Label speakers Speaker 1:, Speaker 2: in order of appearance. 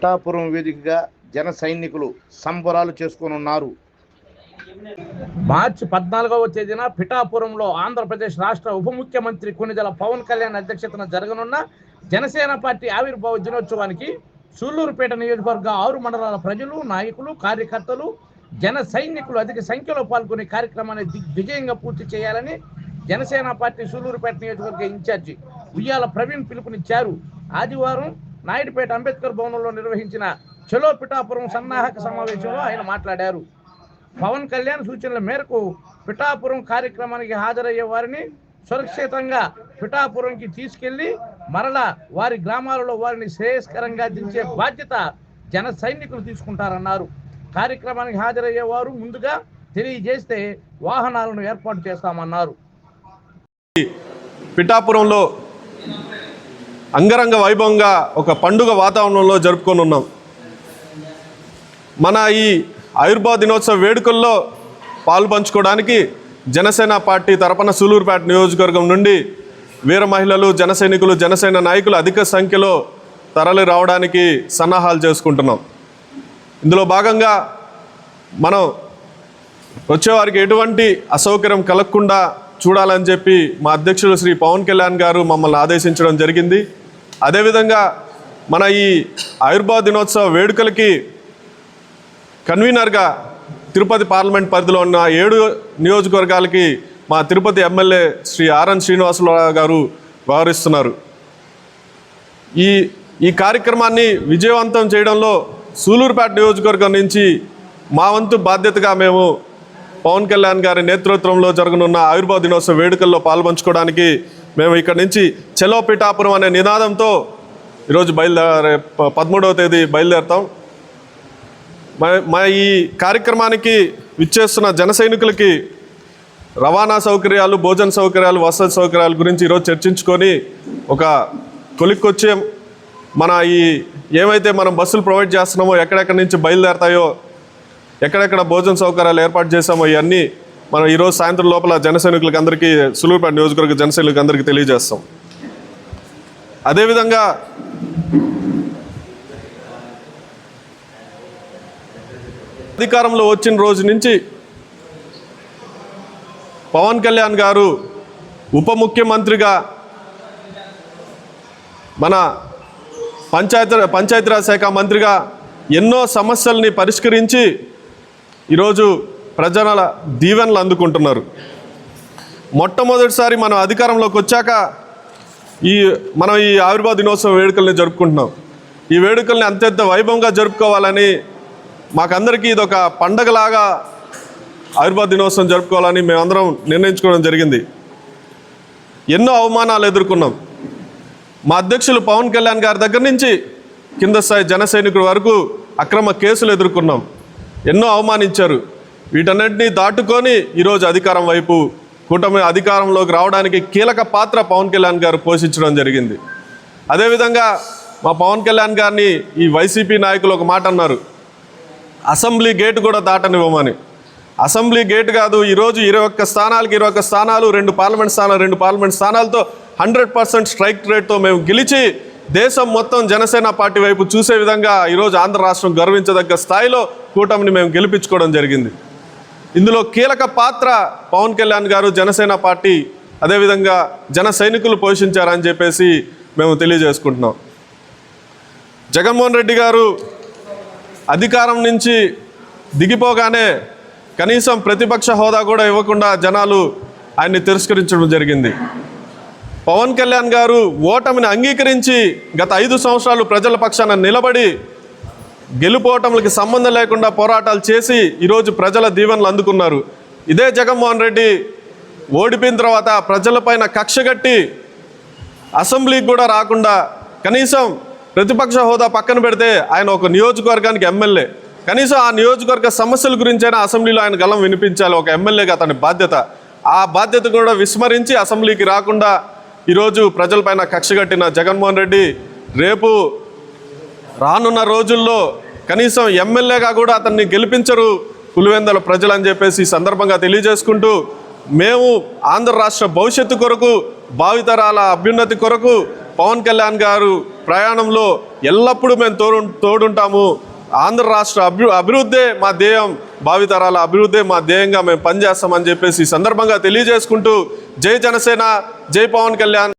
Speaker 1: పిఠాపురం వేదికగా జన సైనికులు సంబరాలు చేసుకోనున్నారు.
Speaker 2: మార్చి పద్నాలుగవ తేదీన పిఠాపురంలో ఆంధ్రప్రదేశ్ రాష్ట్ర ఉప ముఖ్యమంత్రి కొనిదెల పవన్ కళ్యాణ్ అధ్యక్షతన జరగనున్న జనసేన పార్టీ ఆవిర్భావ దినోత్సవానికి సూళ్ళూరుపేట నియోజకవర్గ ఆరు మండలాల ప్రజలు నాయకులు కార్యకర్తలు జన సైనికులు అధిక సంఖ్యలో పాల్గొనే కార్యక్రమాన్ని దిగ్విజయంగా పూర్తి చేయాలని జనసేన పార్టీ సూళ్ళూరుపేట నియోజకవర్గ ఇన్ఛార్జి ఉయ్యాల ప్రవీణ్ పిలుపునిచ్చారు. ఆదివారం నాయుడుపేట అంబేద్కర్ భవనంలో నిర్వహించిన చలో పిఠాపురం సన్నాహక సమావేశంలో ఆయన మాట్లాడారు. పవన్ కళ్యాణ్ సూచనల మేరకు పిఠాపురం కార్యక్రమానికి హాజరయ్యే వారిని సురక్షితంగా పిఠాపురంకి తీసుకెళ్ళి మరలా వారి గ్రామాలలో వారిని శ్రేయస్కరంగా దించే బాధ్యత జన సైనికులు తీసుకుంటారన్నారు. కార్యక్రమానికి హాజరయ్యే వారు ముందుగా తెలియజేస్తే వాహనాలను ఏర్పాటు చేస్తామన్నారు.
Speaker 3: పిఠాపురంలో అంగరంగ వైభవంగా ఒక పండుగ వాతావరణంలో జరుపుకొని ఉన్నాం. మన ఈ ఆయుర్భావ దినోత్సవ వేడుకల్లో పాలు పంచుకోవడానికి జనసేన పార్టీ తరపున సూలూరుపేట నియోజకవర్గం నుండి వీర మహిళలు జన సైనికులు జనసేన నాయకులు అధిక సంఖ్యలో తరలి రావడానికి సన్నాహాలు చేసుకుంటున్నాం. ఇందులో భాగంగా మనం వచ్చేవారికి ఎటువంటి అసౌకర్యం కలగకుండా చూడాలని చెప్పి మా అధ్యక్షుడు శ్రీ పవన్ కళ్యాణ్ గారు మమ్మల్ని ఆదేశించడం జరిగింది. అదేవిధంగా మన ఈ ఆయుర్వేద దినోత్సవ వేడుకలకి కన్వీనర్గా తిరుపతి పార్లమెంట్ పరిధిలో ఉన్న ఏడు నియోజకవర్గాలకి మా తిరుపతి ఎమ్మెల్యే శ్రీ ఆర్ఎన్ శ్రీనివాసరావు గారు వ్యవహరిస్తున్నారు. ఈ ఈ కార్యక్రమాన్ని విజయవంతం చేయడంలో సూలూరుపేట నియోజకవర్గం నుంచి మా వంతు బాధ్యతగా మేము పవన్ కళ్యాణ్ గారి నేతృత్వంలో జరగనున్న ఆయుర్వేద దినోత్సవ వేడుకల్లో పాల్పంచుకోవడానికి మేము ఇక్కడ నుంచి చెలో పిఠాపురం అనే నినాదంతో ఈరోజు బయలుదేరే పదమూడవ తేదీ బయలుదేరుతాం. మా మా ఈ కార్యక్రమానికి విచ్చేస్తున్న జన సైనికులకి రవాణా సౌకర్యాలు భోజన సౌకర్యాలు వసతి సౌకర్యాల గురించి ఈరోజు చర్చించుకొని ఒక కొలిక్కొచ్చే. మన ఈ ఏమైతే మనం బస్సులు ప్రొవైడ్ చేస్తున్నామో ఎక్కడెక్కడి నుంచి బయలుదేరతాయో ఎక్కడెక్కడ భోజన సౌకర్యాలు ఏర్పాటు చేసామో ఇవన్నీ మనం ఈరోజు సాయంత్రం లోపల జన సైనికులకు అందరికీ సులువుపేట నియోజకవర్గ జన సైనికులకు అందరికీ తెలియజేస్తాం. అదేవిధంగా అధికారంలో వచ్చిన రోజు నుంచి పవన్ కళ్యాణ్ గారు ఉప ముఖ్యమంత్రిగా మన పంచాయతీ పంచాయతీరాజ్ శాఖ మంత్రిగా ఎన్నో సమస్యల్ని పరిష్కరించి ఈరోజు ప్రజల దీవెనలు అందుకుంటున్నారు. మొట్టమొదటిసారి మనం అధికారంలోకి వచ్చాక ఈ మనం ఈ ఆవిర్భావ దినోత్సవ వేడుకల్ని జరుపుకుంటున్నాం. ఈ వేడుకల్ని అత్యంత వైభవంగా జరుపుకోవాలని మాకందరికీ ఇది ఒక పండగలాగా ఆవిర్భావ దినోత్సవం జరుపుకోవాలని మేమందరం నిర్ణయించుకోవడం జరిగింది. ఎన్నో అవమానాలు ఎదుర్కొన్నాం. మా అధ్యక్షులు పవన్ కళ్యాణ్ గారి దగ్గర నుంచి కింద స్థాయి జన వరకు అక్రమ కేసులు ఎదుర్కొన్నాం. ఎన్నో అవమానించారు. వీటన్నిటినీ దాటుకొని ఈరోజు అధికారం వైపు కూటమి అధికారంలోకి రావడానికి కీలక పాత్ర పవన్ కళ్యాణ్ గారు పోషించడం జరిగింది. అదేవిధంగా మా పవన్ కళ్యాణ్ గారిని ఈ వైసీపీ నాయకులు ఒక మాట అన్నారు. అసెంబ్లీ గేటు కూడా దాటనివ్వమని. అసెంబ్లీ గేట్ కాదు ఈరోజు ఇరవై ఒక్క స్థానాలకు ఇరవై ఒక్క స్థానాలు రెండు పార్లమెంట్ స్థానాలు రెండు పార్లమెంట్ స్థానాలతో హండ్రెడ్ పర్సెంట్ స్ట్రైక్ రేట్తో మేము గెలిచి దేశం మొత్తం జనసేన పార్టీ వైపు చూసే విధంగా ఈరోజు ఆంధ్ర రాష్ట్రం గర్వించదగ్గ స్థాయిలో కూటమిని మేము గెలిపించుకోవడం జరిగింది. ఇందులో కీలక పాత్ర పవన్ కళ్యాణ్ గారు జనసేన పార్టీ అదేవిధంగా జన సైనికులు పోషించారని చెప్పేసి మేము తెలియజేసుకుంటున్నాం. జగన్మోహన్ రెడ్డి గారు అధికారం నుంచి దిగిపోగానే కనీసం ప్రతిపక్ష హోదా కూడా ఇవ్వకుండా జనాలు ఆయన్ని తిరస్కరించడం జరిగింది. పవన్ కళ్యాణ్ గారు ఓటమిని అంగీకరించి గత ఐదు సంవత్సరాలు ప్రజల పక్షాన నిలబడి గెలుపోటములకి సంబంధం లేకుండా పోరాటాలు చేసి ఈరోజు ప్రజల దీవెనలు అందుకున్నారు. ఇదే జగన్మోహన్ రెడ్డి ఓడిపోయిన తర్వాత ప్రజలపైన కక్షగట్టి అసెంబ్లీకి కూడా రాకుండా కనీసం ప్రతిపక్ష హోదా పక్కన పెడితే ఆయన ఒక నియోజకవర్గానికి ఎమ్మెల్యే. కనీసం ఆ నియోజకవర్గ సమస్యల గురించైనా అసెంబ్లీలో ఆయన గలం వినిపించాలి ఒక ఎమ్మెల్యేగా అతని బాధ్యత. ఆ బాధ్యత కూడా విస్మరించి అసెంబ్లీకి రాకుండా ఈరోజు ప్రజలపైన కక్షగట్టిన జగన్మోహన్ రెడ్డి రేపు రానున్న రోజుల్లో కనీసం ఎమ్మెల్యేగా కూడా అతన్ని గెలిపించరు పులివెందల ప్రజలు అని చెప్పేసి సందర్భంగా తెలియజేసుకుంటూ మేము ఆంధ్ర రాష్ట్ర భవిష్యత్తు కొరకు భావితరాల అభ్యున్నతి కొరకు పవన్ కళ్యాణ్ గారు ప్రయాణంలో ఎల్లప్పుడూ మేము తోడు తోడుంటాము. ఆంధ్ర రాష్ట్ర అభి అభివృద్ధే మా ధ్యేయం భావితరాల అభివృద్ధే మా ధ్యేయంగా మేము పనిచేస్తామని చెప్పేసి సందర్భంగా తెలియజేసుకుంటూ జై జనసేన జై పవన్ కళ్యాణ్.